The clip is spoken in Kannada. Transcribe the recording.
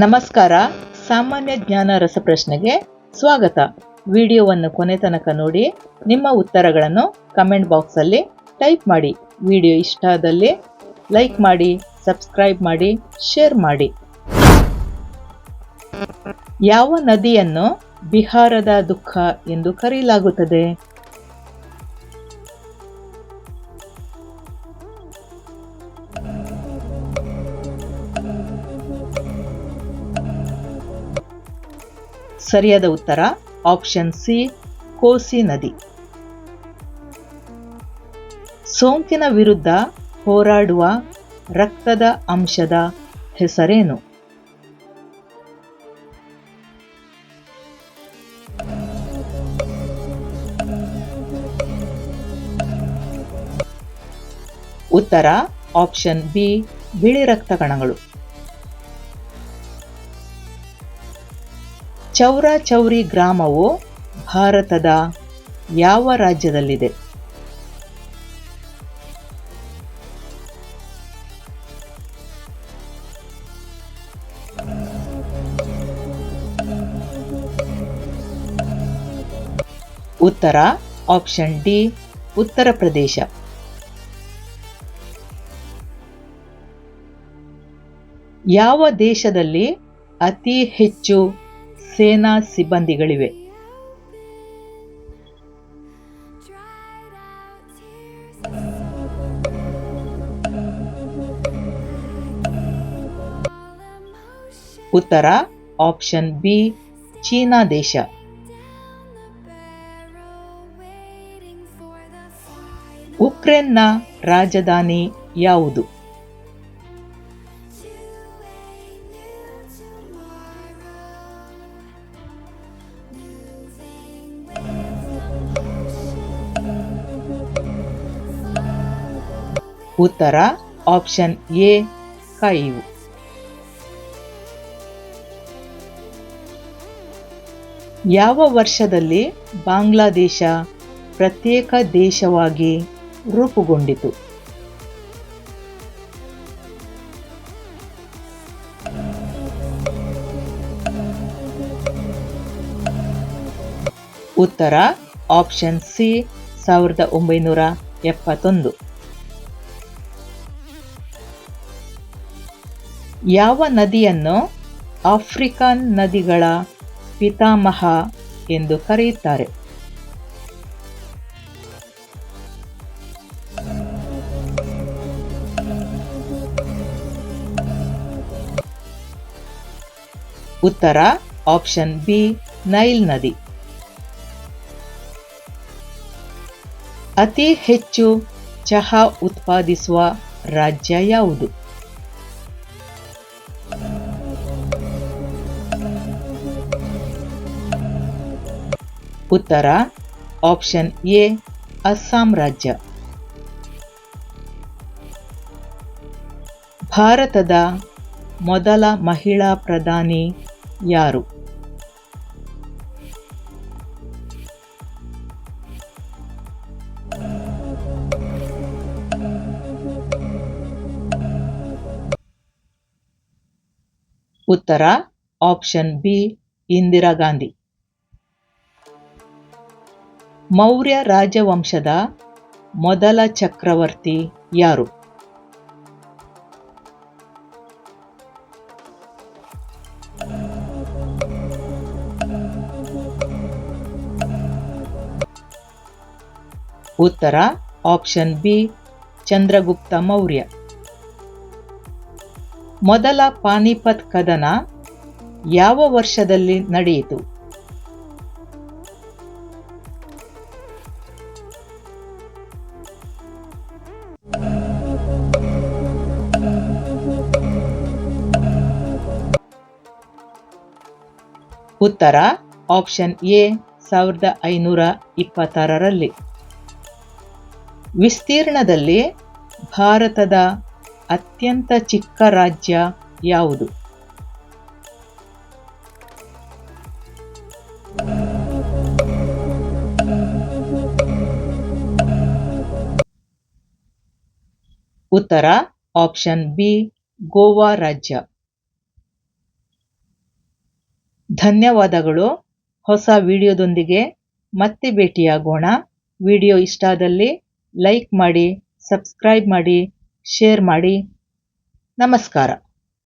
ನಮಸ್ಕಾರ. ಸಾಮಾನ್ಯ ಜ್ಞಾನ ರಸಪ್ರಶ್ನೆಗೆ ಸ್ವಾಗತ. ವಿಡಿಯೋವನ್ನು ಕೊನೆ ತನಕ ನೋಡಿ, ನಿಮ್ಮ ಉತ್ತರಗಳನ್ನು ಕಮೆಂಟ್ ಬಾಕ್ಸಲ್ಲಿ ಟೈಪ್ ಮಾಡಿ. ವಿಡಿಯೋ ಇಷ್ಟ ಆದಲ್ಲಿ ಲೈಕ್ ಮಾಡಿ, ಸಬ್ಸ್ಕ್ರೈಬ್ ಮಾಡಿ, ಶೇರ್ ಮಾಡಿ. ಯಾವ ನದಿಯನ್ನು ಬಿಹಾರದ ದುಃಖ ಎಂದು ಕರೆಯಲಾಗುತ್ತದೆ ಸರಿಯಾದ ಉತ್ತರ ಆಪ್ಷನ್ ಸಿ ಕೋಸಿ ನದಿ. ಸೋಂಕಿನ ವಿರುದ್ಧ ಹೋರಾಡುವ ರಕ್ತದ ಅಂಶದ ಹೆಸರೇನು? ಉತ್ತರ ಆಪ್ಷನ್ ಬಿ ಬಿಳಿ ರಕ್ತ ಕಣಗಳು. ಚೌರ ಚೌರಿ ಗ್ರಾಮವು ಭಾರತದ ಯಾವ ರಾಜ್ಯದಲ್ಲಿದೆ? ಉತ್ತರ ಆಪ್ಷನ್ ಡಿ, ಉತ್ತರ ಪ್ರದೇಶ. ಯಾವ ದೇಶದಲ್ಲಿ ಅತಿ ಹೆಚ್ಚು ಸೇನಾ ಸಿಬ್ಬಂದಿಗಳಿವೆ. ಉತ್ತರ ಆಪ್ಷನ್ ಬಿ ಚೀನಾ ದೇಶ. ಉಕ್ರೇನ್ನ ರಾಜಧಾನಿ ಯಾವುದು? ಉತ್ತರ ಆಪ್ಷನ್ ಎ, ಕೈವು. ಯಾವ ವರ್ಷದಲ್ಲಿ ಬಾಂಗ್ಲಾದೇಶ ಪ್ರತ್ಯೇಕ ದೇಶವಾಗಿ ರೂಪುಗೊಂಡಿತು? ಉತ್ತರ ಆಪ್ಷನ್ ಸಿ, ಸಾವಿರದ ಒಂಬೈನೂರ ಎಪ್ಪತ್ತೊಂದು. ಯಾವ ನದಿಯನ್ನು ಆಫ್ರಿಕನ್ ನದಿಗಳ ಪಿತಾಮಹ ಎಂದು ಕರೆಯುತ್ತಾರೆ? ಉತ್ತರ ಆಪ್ಷನ್ ಬಿ, ನೈಲ್ ನದಿ. ಅತಿ ಹೆಚ್ಚು ಚಹಾ ಉತ್ಪಾದಿಸುವ ರಾಜ್ಯ ಯಾವುದು? ಉತ್ತರ ಆಪ್ಷನ್ ಎ ಅಸ್ಸಾಂ ರಾಜ್ಯ. ಭಾರತದ ಮೊದಲ ಮಹಿಳಾ ಪ್ರಧಾನಿ ಯಾರು? ಉತ್ತರ ಆಪ್ಷನ್ ಬಿ ಇಂದಿರಾ ಗಾಂಧಿ. ಮೌರ್ಯ ರಾಜವಂಶದ ಮೊದಲ ಚಕ್ರವರ್ತಿ ಯಾರು? ಉತ್ತರ, ಆಪ್ಷನ್ ಬಿ, ಚಂದ್ರಗುಪ್ತ ಮೌರ್ಯ. ಮೊದಲ ಪಾನಿಪತ್ ಕದನ ಯಾವ ವರ್ಷದಲ್ಲಿ ನಡೆಯಿತು? ಉತ್ತರ ಆಪ್ಷನ್ ಎ ಸಾವಿರದ ಐನೂರ ಇಪ್ಪತ್ತಾರರಲ್ಲಿ. ವಿಸ್ತೀರ್ಣದಲ್ಲಿ ಭಾರತದ ಅತ್ಯಂತ ಚಿಕ್ಕ ರಾಜ್ಯ ಯಾವುದು? ಉತ್ತರ ಆಪ್ಷನ್ ಬಿ ಗೋವಾ ರಾಜ್ಯ. ಧನ್ಯವಾದಗಳು. ಹೊಸ ವಿಡಿಯೋದೊಂದಿಗೆ ಮತ್ತೆ ಭೇಟಿಯಾಗೋಣ. ವಿಡಿಯೋ ಇಷ್ಟ ಆದಲ್ಲಿ ಲೈಕ್ ಮಾಡಿ, ಸಬ್ಸ್ಕ್ರೈಬ್ ಮಾಡಿ, ಶೇರ್ ಮಾಡಿ. ನಮಸ್ಕಾರ.